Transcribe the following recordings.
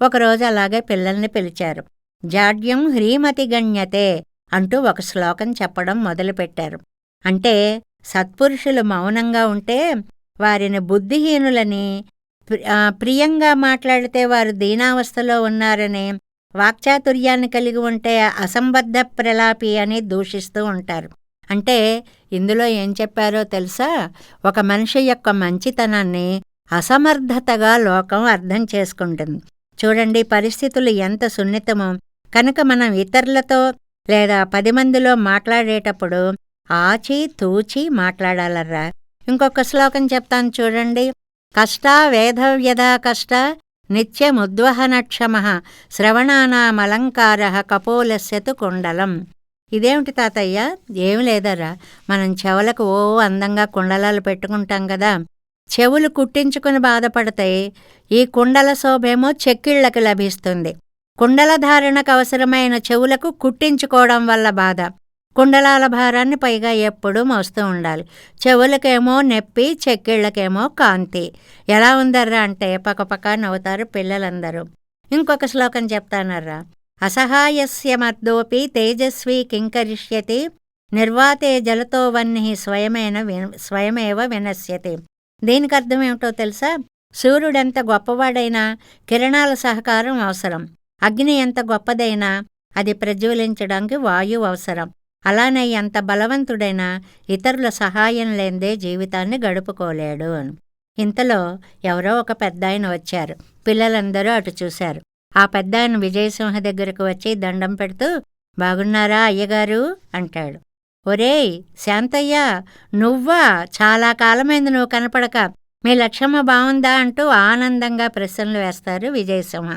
ఒకరోజు అలాగే పిల్లల్ని పిలిచారు. జాడ్యం హ్రీమతి గణ్యతే అంటూ ఒక శ్లోకం చెప్పడం మొదలుపెట్టారు. అంటే సత్పురుషులు మౌనంగా ఉంటే వారిని బుద్ధిహీనులని ప్రియంగా మాట్లాడితే వారు దీనావస్థలో ఉన్నారని వాక్చాతుర్యాన్ని కలిగి ఉంటే అసంబద్ధ ప్రలాపి అని దూషిస్తూ ఉంటారు. అంటే ఇందులో ఏం చెప్పారో తెలుసా? ఒక మనిషి యొక్క మంచితనాన్ని అసమర్థతగా లోకం అర్థం చేసుకుంటుంది. చూడండి పరిస్థితులు ఎంత సున్నితమో. కనుక మనం ఇతరులతో లేదా పది మందిలో మాట్లాడేటప్పుడు ఆచి తూచి మాట్లాడాలర్రా. ఇంకొక శ్లోకం చెప్తాను చూడండి. కష్ట వేధవ్యధా కష్ట నిత్యముద్వహనక్షమ శ్రవణానామలంకార కపోలస్యతు కుండలం. ఇదేమిటి తాతయ్య? ఏమి లేదరా మనం చెవులకు ఓ అందంగా కుండలాలు పెట్టుకుంటాం కదా. చెవులు కుట్టించుకుని బాధపడతాయి ఈ కుండల శోభేమో చెక్కిళ్ళకు లభిస్తుంది. కుండల ధారణకు అవసరమైన చెవులకు కుట్టించుకోవడం వల్ల బాధ. కుండలాల భారాన్ని పైగా ఎప్పుడూ మోస్తూ ఉండాలి. చెవులకేమో నొప్పి చెక్కిళ్ళకేమో కాంతి. ఎలా ఉందర్రా అంటే పక్కపక్క నవ్వుతారు పిల్లలందరూ. ఇంకొక శ్లోకం చెప్తానర్రా. అసహాయస్య మర్దోపి తేజస్వి కింకరిష్యతి నిర్వాతే జలతో వన్హి స్వయమేన విన- స్వయమేవ వినశ్యతి. దీనికి అర్థం ఏమిటో తెలుసా సూర్యుడెంత గొప్పవాడైనా కిరణాల సహకారం అవసరం. అగ్ని ఎంత గొప్పదైనా అది ప్రజ్వలించడానికి వాయువు అవసరం. అలానే ఎంత బలవంతుడైనా ఇతరుల సహాయం లేందే జీవితాన్ని గడుపుకోలేడు అని. ఇంతలో ఎవరో ఒక పెద్దాయన వచ్చారు. పిల్లలందరూ అటు చూశారు. ఆ పెద్దాయన విజయసింహ దగ్గరకు వచ్చి దండం పెడుతూ బాగున్నారా అయ్యగారు? అంటాడు. ఒరేయ్ శాంతయ్య నువ్వా? చాలా కాలమైంది నువ్వు కనపడక. మీ లక్ష్యమ్మ బావుందా అంటూ ఆనందంగా ప్రశ్నలు వేస్తారు విజయసింహ.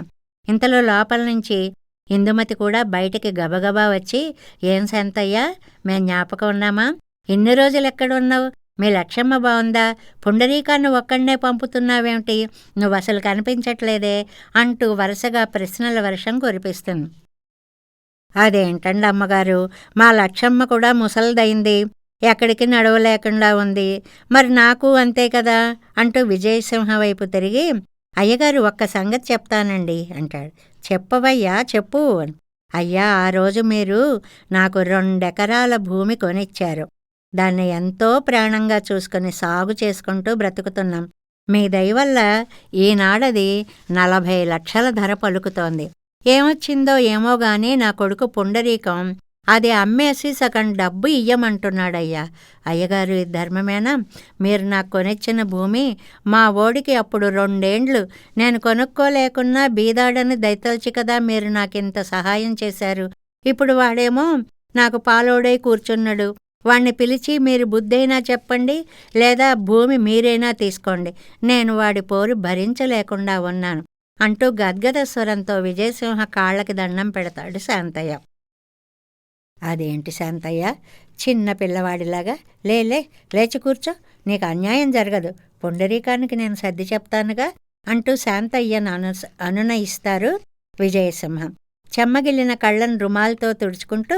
ఇంతలో లోపల నుంచి ఇందుమతి కూడా బయటికి గబగబా వచ్చి ఏం శాంతయ్య మేం జ్ఞాపకం ఉన్నామా? ఇన్ని రోజులు ఎక్కడున్నావు మీ లక్ష్యమ్మ బావుందా? పుండరీకాన్ని ఒక్కడనే పంపుతున్నావేమిటి నువ్వు అసలు కనిపించట్లేదే అంటూ వరుసగా ప్రశ్నల వర్షం కురిపిస్తుంది. అదేంటండి అమ్మగారు? మా లక్ష్యమ్మ కూడా ముసలిదైంది. ఎక్కడికి నడవలేకుండా ఉంది. మరి నాకు అంతే కదా? అంటూ విజయసింహ వైపు తిరిగి అయ్యగారు ఒక్క సంగతి చెప్తానండి అంటాడు. చెప్పవయ్యా చెప్పు అని. అయ్యా ఆ రోజు మీరు నాకు రెండెకరాల భూమి కొనిచ్చారు. దాన్ని ఎంతో ప్రాణంగా చూసుకుని సాగు చేసుకుంటూ బ్రతుకుతున్నాం. మీ దయవల్ల ఈనాడది నలభై లక్షల ధర పలుకుతోంది. ఏమొచ్చిందో ఏమో గాని నా కొడుకు పుండరీకం. అది అమ్మేసి సగం డబ్బు ఇయ్యమంటున్నాడయ్యా. అయ్యగారు ధర్మమేనా? మీరు నాకు కొనిచ్చిన భూమి మా ఓడికి అప్పుడు రెండేండ్లు. నేను కొనుక్కోలేకున్నా బీదాడని దయతలచి కదా మీరు నాకింత సహాయం చేశారు. ఇప్పుడు వాడేమో నాకు పాలోడై కూర్చున్నాడు. వాణ్ణి పిలిచి మీరు బుద్ధైనా చెప్పండి లేదా భూమి మీరైనా తీసుకోండి. నేను వాడి పోరు భరించలేకుండా ఉన్నాను. అంటూ గద్గద స్వరంతో విజయసింహ కాళ్ళకి దండం పెడతాడు శాంతయ్య. అదేంటి శాంతయ్య? చిన్న పిల్లవాడిలాగా? లేలే లేచి కూర్చో. నీకు అన్యాయం జరగదు. పుండరీకానికి నేను సర్ది చెప్తానుగా అంటూ శాంతయ్యను అను అనునయిస్తారు విజయసింహ. చెమ్మగిల్లిన కళ్ళను రుమాలతో తుడుచుకుంటూ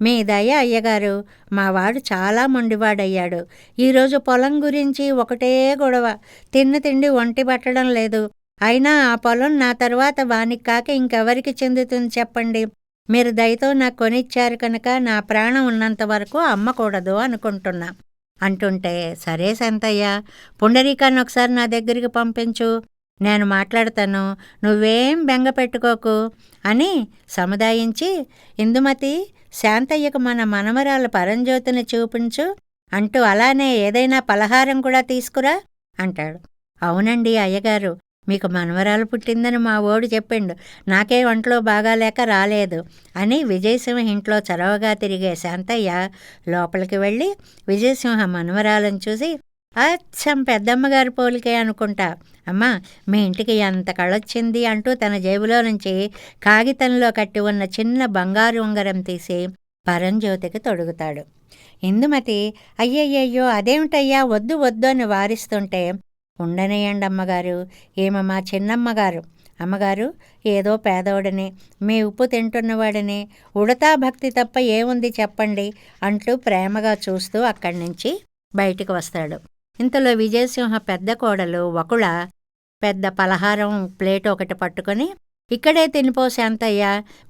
మీ దయ అయ్యగారు మా వాడు చాలా మొండివాడయ్యాడు. ఈరోజు పొలం గురించి ఒకటే గొడవ. తిన్న తిండి ఒంటి పట్టడం లేదు. అయినా ఆ పొలం నా తర్వాత వానికి కాక ఇంకెవరికి చెందుతుంది చెప్పండి? మీరు దయతో నాకు కొనిచ్చారు కనుక నా ప్రాణం ఉన్నంత వరకు అమ్మకూడదు అనుకుంటున్నా. అంటుంటే సరే సంతయ్య పుండరీకాన్ని ఒకసారి నా దగ్గరికి పంపించు. నేను మాట్లాడతాను. నువ్వేం బెంగ పెట్టుకోకు అని సముదాయించి ఇందుమతి శాంతయ్యకు మన మనమరాల పరంజ్యోతిని చూపించు. అంటూ అలానే ఏదైనా పలహారం కూడా తీసుకురా అంటాడు. అవునండి అయ్యగారు మీకు మనవరాలు పుట్టిందని మా ఓడు చెప్పిండు. నాకే ఒంట్లో బాగాలేక రాలేదు అని విజయసింహ ఇంట్లో చొరవగా తిరిగే శాంతయ్య లోపలికి వెళ్ళి విజయసింహ మనవరాలను చూసి అచ్చం పెద్దమ్మగారి పోలికే అనుకుంటా. అమ్మా మీ ఇంటికి ఎంత కళొచ్చింది అంటూ తన జేబులో నుంచి కాగితంలో కట్టి ఉన్న చిన్న బంగారు ఉంగరం తీసి పరంజ్యోతికి తొడుగుతాడు. ఇందుమతి అయ్యయ్యయ్యో అదేమిటయ్యా? వద్దు వద్దు అని వారిస్తుంటే ఉండనేయండి అమ్మగారు. ఏమమ్మా మా చిన్నమ్మగారు. అమ్మగారు ఏదో పేదోడని మీ ఉప్పు తింటున్నవాడని ఉడతా భక్తి తప్ప ఏముంది చెప్పండి అంటూ ప్రేమగా చూస్తూ అక్కడి నుంచి బయటికి వస్తాడు. ఇంతలో విజయసింహ పెద్ద కోడలు వకుళ పెద్ద పలహారం ప్లేట్ ఒకటి పట్టుకొని ఇక్కడే తినిపో శాంతయ్య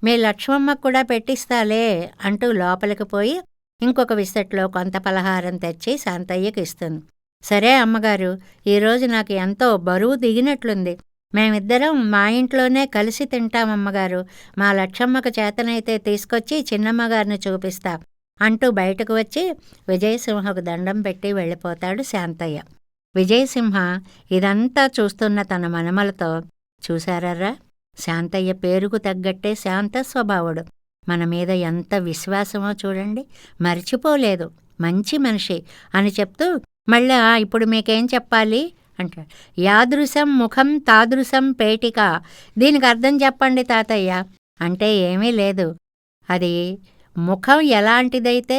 మీ లక్ష్మమ్మకు కూడా పెట్టిస్తాలే అంటూ లోపలికి పోయి ఇంకొక విసట్లో కొంత పలహారం తెచ్చి శాంతయ్యకి ఇస్తుంది. సరే అమ్మగారు ఈరోజు నాకు ఎంతో బరువు దిగినట్లుంది. మేమిద్దరం మా ఇంట్లోనే కలిసి తింటాం అమ్మగారు. మా లక్షమ్మకు చేతనైతే తీసుకొచ్చి చిన్నమ్మగారిని చూపిస్తా అంటూ బయటకు వచ్చి విజయసింహకు దండం పెట్టి వెళ్ళిపోతాడు శాంతయ్య. విజయసింహ ఇదంతా చూస్తున్న తన మనమలతో చూశారర్రా శాంతయ్య పేరుకు తగ్గట్టే శాంత స్వభావుడు. మన మీద ఎంత విశ్వాసమో చూడండి మర్చిపోలేదు. మంచి మనిషి అని చెప్తూ మళ్ళా ఇప్పుడు మీకేం చెప్పాలి? అంటాడు. యాదృశం ముఖం తాదృశం పేటిక. దీనికి అర్థం చెప్పండి తాతయ్య. అంటే ఏమీ లేదు. అది ముఖం ఎలాంటిదైతే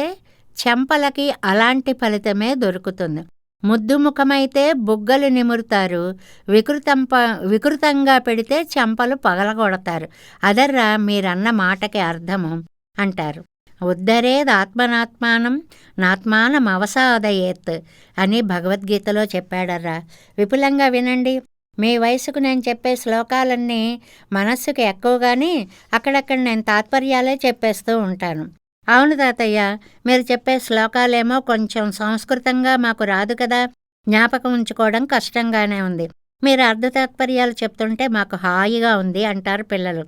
చెంపలకి అలాంటి ఫలితమే దొరుకుతుంది. ముద్దు ముఖమైతే బుగ్గలు నిమురుతారు. వికృతంప వికృతంగా పెడితే చెంపలు పగలగొడతారు. అదర్రా మీరన్న మాటకి అర్థము అంటారు. ఉద్ధరేదాత్మనాత్మానం నాత్మానం అవసాదయేత్ అని భగవద్గీతలో చెప్పాడర్రా. విపులంగా వినండి. మీ వయసుకు నేను చెప్పే శ్లోకాలన్నీ మనస్సుకు ఎక్కువగానే అక్కడక్కడ నేను తాత్పర్యాలే చెప్పేస్తూ ఉంటాను. అవును తాతయ్య మీరు చెప్పే శ్లోకాలేమో కొంచెం సంస్కృతంగా మాకు రాదు కదా. జ్ఞాపకం ఉంచుకోవడం కష్టంగానే ఉంది. మీరు అర్ధతాత్పర్యాలు చెప్తుంటే మాకు హాయిగా ఉంది అంటారు పిల్లలు.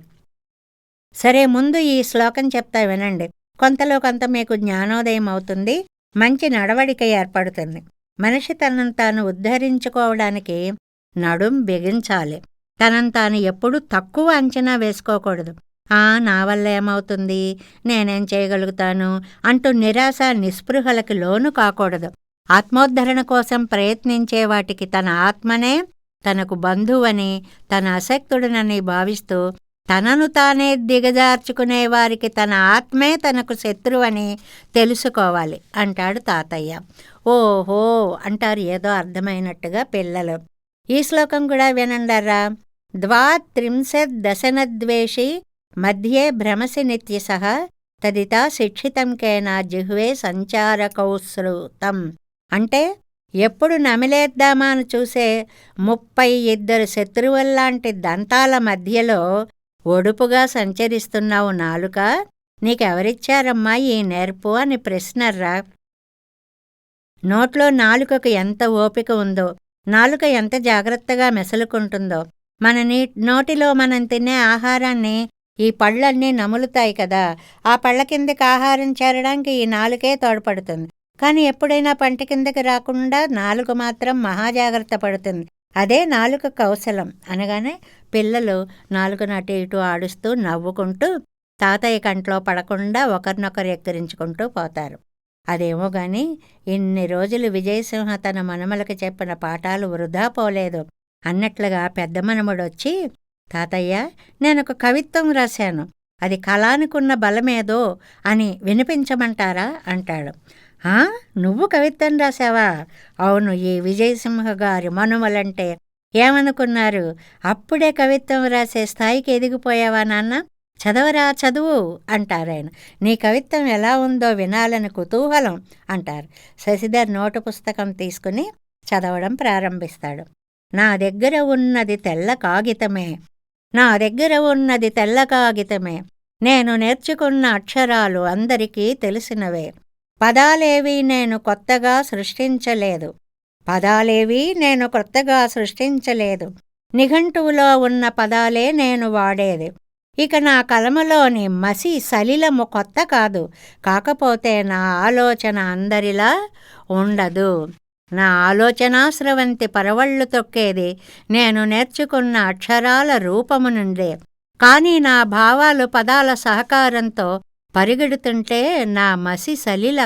సరే ముందు ఈ శ్లోకం చెప్తా వినండి. కొంతలో కొంత మీకు జ్ఞానోదయం అవుతుంది మంచి నడవడిక ఏర్పడుతుంది. మనిషి తనను తాను ఉద్ధరించుకోవడానికి నడుం బిగించాలి. తనను తాను ఎప్పుడూ తక్కువ అంచనా వేసుకోకూడదు. ఆ నా వల్ల ఏమవుతుంది? నేనేం చేయగలుగుతాను? అంటూ నిరాశ నిస్పృహలకి లోను కాకూడదు. ఆత్మోద్ధరణ కోసం ప్రయత్నించే వాటికి తన ఆత్మనే తనకు బంధువని తన అసక్తుడనని భావిస్తూ తనను తానే దిగజార్చుకునే వారికి తన ఆత్మే తనకు శత్రువని తెలుసుకోవాలి అంటాడు తాతయ్య. ఓహో అంటారు ఏదో అర్థమైనట్టుగా పిల్లలు. ఈ శ్లోకం కూడా వినండరా? ద్వాత్రింశద్ దశనద్వేషి మధ్యే భ్రమసి నిత్యసః తదితా శిక్షితం కేనా జిహ్వే సంచారకౌశ్రుతం. అంటే ఎప్పుడు నమిలేద్దామా అని చూసే ముప్పై ఇద్దరు శత్రువుల్లాంటి దంతాల మధ్యలో ఒడుపుగా సంచరిస్తున్నావు నాలుక. నీకెవరిచ్చారమ్మా ఈ నేర్పు అని ప్రశ్నర్రా నోట్లో నాలుకకు ఎంత ఓపిక ఉందో నాలుక ఎంత జాగ్రత్తగా మెసలుకుంటుందో. మన నీ నోటిలో మనం తినే ఆహారాన్ని ఈ పళ్ళన్నీ నములుతాయి కదా. ఆ పళ్ళ కిందకి ఆహారం చేరడానికి ఈ నాలుకే తోడ్పడుతుంది. కానీ ఎప్పుడైనా పంట కిందకి రాకుండా నాలుక మాత్రం మహాజాగ్రత్త పడుతుంది. అదే నాలుక కౌశలం. అనగానే పిల్లలు నాలుకను అటు ఇటు ఆడుస్తూ నవ్వుకుంటూ తాతయ్య కంట్లో పడకుండా ఒకరినొకరు ఎక్కిరించుకుంటూ పోతారు. అదేమో గాని ఇన్ని రోజులు విజయసింహ తన మనమలకి చెప్పిన పాఠాలు వృధా పోలేదు. అన్నట్లుగా పెద్ద మనముడొచ్చి తాతయ్య నేనొక కవిత్వం రాశాను. అది కళానికున్న బలమేదో అని వినిపించమంటారా? అంటాడు. నువ్వు కవిత్వం రాశావా? అవును ఈ విజయసింహ గారి మనుమలంటే ఏమనుకున్నారు? అప్పుడే కవిత్వం రాసే స్థాయికి ఎదిగిపోయావా నాన్న? చదవరా చదువు అంటారాయన నీ కవిత్వం ఎలా ఉందో వినాలని కుతూహలం అంటారు. శశిధర్ నోటు పుస్తకం తీసుకుని చదవడం ప్రారంభిస్తాడు. నా దగ్గర ఉన్నది తెల్ల కాగితమే నా దగ్గర ఉన్నది తెల్ల కాగితమే నేను నేర్చుకున్న అక్షరాలు అందరికీ తెలిసినవే పదాలేవి నేను కొత్తగా సృష్టించలేదు. పదాలేవి నేను కొత్తగా సృష్టించలేదు. నిఘంటువులో ఉన్న పదాలే నేను వాడేది. ఇక నా కలమలోని మసి సలిలము కొత్త కాదు. కాకపోతే నా ఆలోచన అందరిలా ఉండదు. నా ఆలోచనాశ్రవంతి పరవళ్ళు తొక్కేది. నేను నేర్చుకున్న అక్షరాల రూపము నుండే. కానీ నా భావాలు పదాల సహకారంతో పరిగెడుతుంటే నా మసి సలిల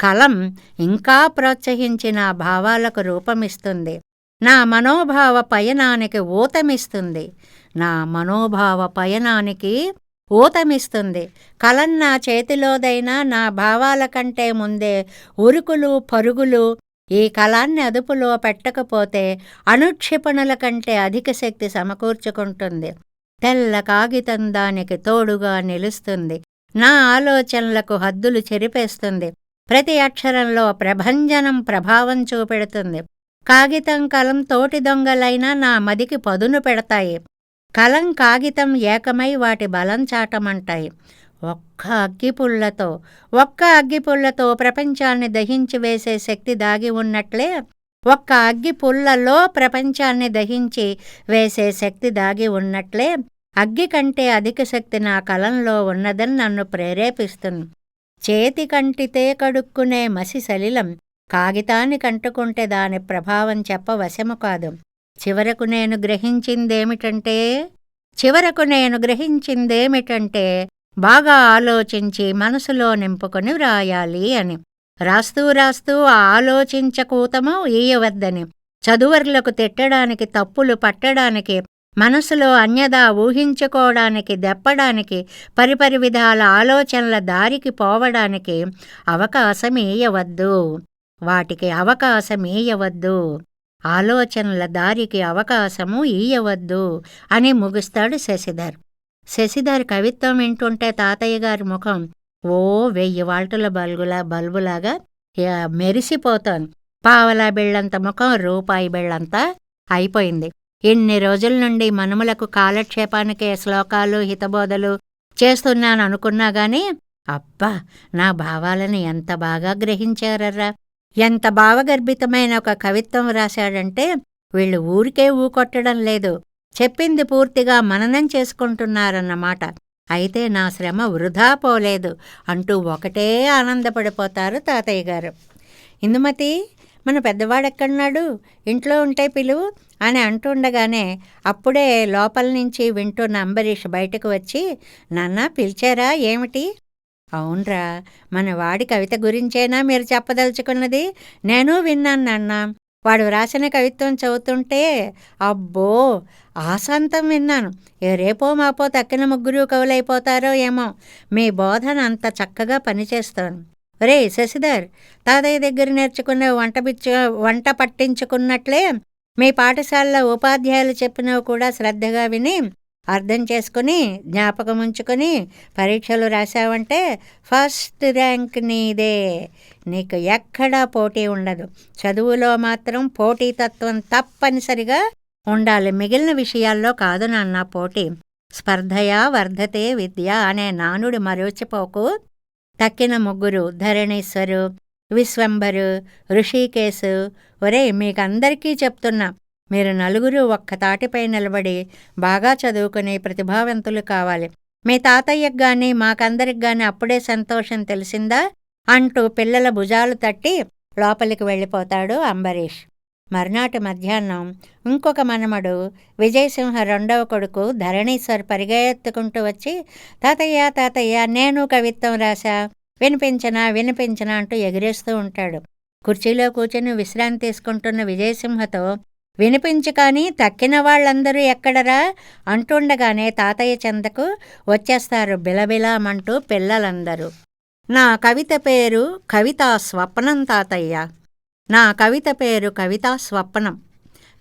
కలం ఇంకా ప్రోత్సహించి నా భావాలకు రూపమిస్తుంది. నా మనోభావ పయనానికి ఊతమిస్తుంది. నా మనోభావ పయనానికి ఊతమిస్తుంది. కలం నా చేతిలోదైనా నా భావాల కంటే ముందే ఉరుకులు పరుగులు ఈ కళాన్ని అదుపులో పెట్టకపోతే అనుక్షిపణుల కంటే అధిక శక్తి సమకూర్చుకుంటుంది. తెల్ల కాగితం దానికి తోడుగా నిలుస్తుంది. నా ఆలోచనలకు హద్దులు చెరిపేస్తుంది. ప్రతి అక్షరంలో ప్రభంజనం ప్రభావం చూపెడుతుంది. కాగితం కలం తోటి దొంగలైనా నా మదికి పదును పెడతాయి. కలం కాగితం ఏకమై వాటి బలం చాటమంటాయి. ఒక్క అగ్గిపుల్లతో ఒక్క అగ్గిపుల్లతో ప్రపంచాన్ని దహించి వేసే శక్తి దాగి ఉన్నట్లే ఒక్క అగ్గి పుల్లలో ప్రపంచాన్ని దహించి వేసే శక్తి దాగి ఉన్నట్లే అగ్గి కంటే అధిక శక్తి నా కలంలో ఉన్నదని నన్ను ప్రేరేపిస్తుంది చేతి కంటితే కడుక్కునే మసి సలిలం కాగితాన్ని కంటుకుంటే దాని ప్రభావం చెప్పవశము కాదు. చివరకు నేను గ్రహించిందేమిటంటే చివరకు నేను గ్రహించిందేమిటంటే బాగా ఆలోచించి మనసులో నింపుకొని వ్రాయాలి అని. రాస్తూ రాస్తూ ఆలోచించకూతమో ఆలోచించకూతము ఈయవద్దని. చదువర్లకు తిట్టడానికి తప్పులు పట్టడానికి మనసులో అన్యదా ఊహించుకోవడానికి దెప్పడానికి పరిపరి విధాల ఆలోచనల దారికి పోవడానికి అవకాశం వాటికి అవకాశం ఆలోచనల దారికి అవకాశము ఇయ్యవద్దు అని ముగుస్తాడు శశిధర్. శశిధర్ కవిత్వం వింటుంటే తాతయ్య గారి ముఖం ఓ వెయ్యి వాల్టుల బల్బులా బల్బులాగా మెరిసిపోతాను పావలా బిళ్ళంత ముఖం రూపాయి బిళ్ళంతా అయిపోయింది. ఇన్ని రోజుల నుండి మనుములకు కాలక్షేపానికే శ్లోకాలు హితబోధలు చేస్తున్నాను అనుకున్నా గాని అబ్బా నా భావాలను ఎంత బాగా గ్రహించారర్రా. ఎంత భావగర్భితమైన ఒక కవిత్వం రాశాడంటే వీళ్ళు ఊరికే ఊకొట్టడం లేదు. చెప్పింది పూర్తిగా మననం చేసుకుంటున్నారన్నమాట. అయితే నా శ్రమ వృధా పోలేదు అంటూ ఒకటే ఆనందపడిపోతారు తాతయ్య గారు. ఇందుమతి మన పెద్దవాడెక్కడున్నాడు ఇంట్లో ఉంటే పిలువు అని అంటుండగానే అప్పుడే లోపల నుంచి వింటున్న అంబరీష్ బయటకు వచ్చి నాన్న పిలిచారా? ఏమిటి? అవునరా మన వాడి కవిత గురించేనా మీరు చెప్పదలుచుకున్నది? నేను విన్నాను నాన్న. వాడు వ్రాసిన కవిత్వం చదువుతుంటే అబ్బో ఆశాంతం విన్నాను. ఏ రేపో మాపో తక్కిన ముగ్గురు కవులైపోతారో ఏమో. మీ బోధన అంత చక్కగా పనిచేస్తాను రే శశిధర్ తాతయ్య దగ్గర నేర్చుకున్న వంట పిచ్చు వంట పట్టించుకున్నట్లే మీ పాఠశాలలో ఉపాధ్యాయులు చెప్పినవి కూడా శ్రద్ధగా విని అర్థం చేసుకుని జ్ఞాపకం ఉంచుకొని పరీక్షలు రాసావంటే ఫస్ట్ ర్యాంక్ నీదే. నీకు ఎక్కడా పోటీ ఉండదు. చదువులో మాత్రం పోటీతత్వం తప్పనిసరిగా ఉండాలి. మిగిలిన విషయాల్లో కాదు నాన్న పోటీ. స్పర్ధయా వర్ధతే విద్య అనే నానుడి మరోచిపోకు తక్కిన ముగ్గురు ధరణేశ్వరు విశ్వంబరు ఋషికేశు. ఒరే మీకందరికీ చెప్తున్నా మీరు నలుగురు ఒక్క తాటిపై నిలబడి బాగా చదువుకునే ప్రతిభావంతులు కావాలి. మీ తాతయ్యకు గాని మాకందరికి గాని అప్పుడే సంతోషం తెలిసిందా? అంటూ పిల్లల భుజాలు తట్టి లోపలికి వెళ్ళిపోతాడు అంబరీష్. మర్నాటి మధ్యాహ్నం ఇంకొక మనమడు విజయసింహ రెండవ కొడుకు ధరణీశ్వర్ పరిగెత్తుకుంటూ వచ్చి తాతయ్య తాతయ్య నేను కవిత్వం రాశా. వినిపించనా వినిపించనా అంటూ ఎగిరేస్తూ ఉంటాడు. కుర్చీలో కూర్చొని విశ్రాంతి తీసుకుంటున్న విజయసింహతో వినిపించు కానీ తక్కిన వాళ్ళందరూ ఎక్కడరా? అంటుండగానే తాతయ్య చెందకు వచ్చేస్తారు బిలబిలామంటూ పిల్లలందరూ. నా కవిత పేరు కవితా స్వప్నం తాతయ్య. నా కవిత పేరు కవితా స్వప్నం.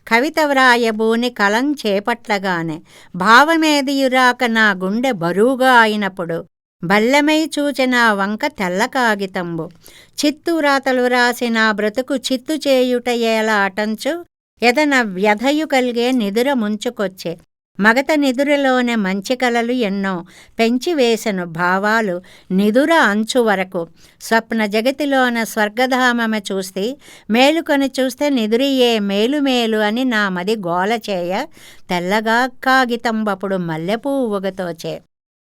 కవిత వ్రాయబూని కలం చేపట్లగానే భావమేదియురాక నా గుండె బరువుగా అయినప్పుడు బల్లెమై చూచిన వంక తెల్ల కాగితంబు. చిత్తురాతలు రాసిన బ్రతుకు చిత్తు చేయుట ఎలా అటంచు ఎదన వ్యధయు కలిగే నిదుర ముంచుకొచ్చే. మగత నిదురలోనే మంచి కలలు ఎన్నో పెంచివేసెను భావాలు నిదుర అంచు వరకు. స్వప్న జగతిలోన స్వర్గధామమ చూస్తే మేలుకొని చూస్తే నిదురియే మేలు మేలు అని నా మది గోల చేయ తెల్లగా కాగితంబప్పుడు మల్లెపూ ఉగతోచే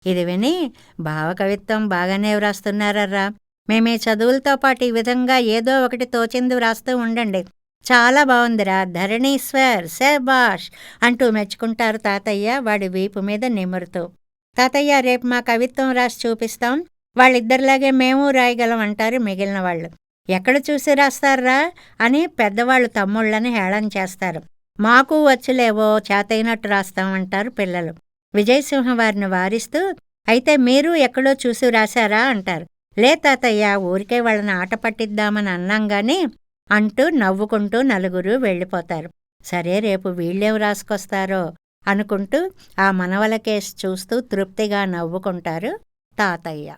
ఇది విని భావకవిత్వం బాగానే వ్రాస్తున్నారర్రా. మేమే చదువులతో పాటు ఈ విధంగా ఏదో ఒకటి తోచింది వ్రాస్తూ ఉండండి. చాలా బాగుందిరా. ధరణీశ్వర్ శబాష్ అంటూ మెచ్చుకుంటారు తాతయ్య వాడి వీపు మీద నిమురుతూ. తాతయ్య రేపు మా కవిత్వం రాసి చూపిస్తాం. వాళ్ళిద్దరిలాగే మేము రాయగలం అంటారు మిగిలిన వాళ్ళు. ఎక్కడ చూసి రాస్తారా అని పెద్దవాళ్ళు తమ్ముళ్ళని హేళన చేస్తారు. మాకు వచ్చులేవో చేతైనట్టు రాస్తామంటారు పిల్లలు. విజయసింహ వారిని వారిస్తూ అయితే మీరు ఎక్కడో చూసి రాశారా? అంటారు. లే తాతయ్య ఊరికే వాళ్ళని ఆట పట్టిద్దామని అన్నాం గాని అంటూ నవ్వుకుంటూ నలుగురు వెళ్ళిపోతారు. సరే రేపు వీళ్ళేం రాసుకొస్తారో అనుకుంటూ ఆ మనవల కేసు చూస్తూ తృప్తిగా నవ్వుకుంటారు తాతయ్య.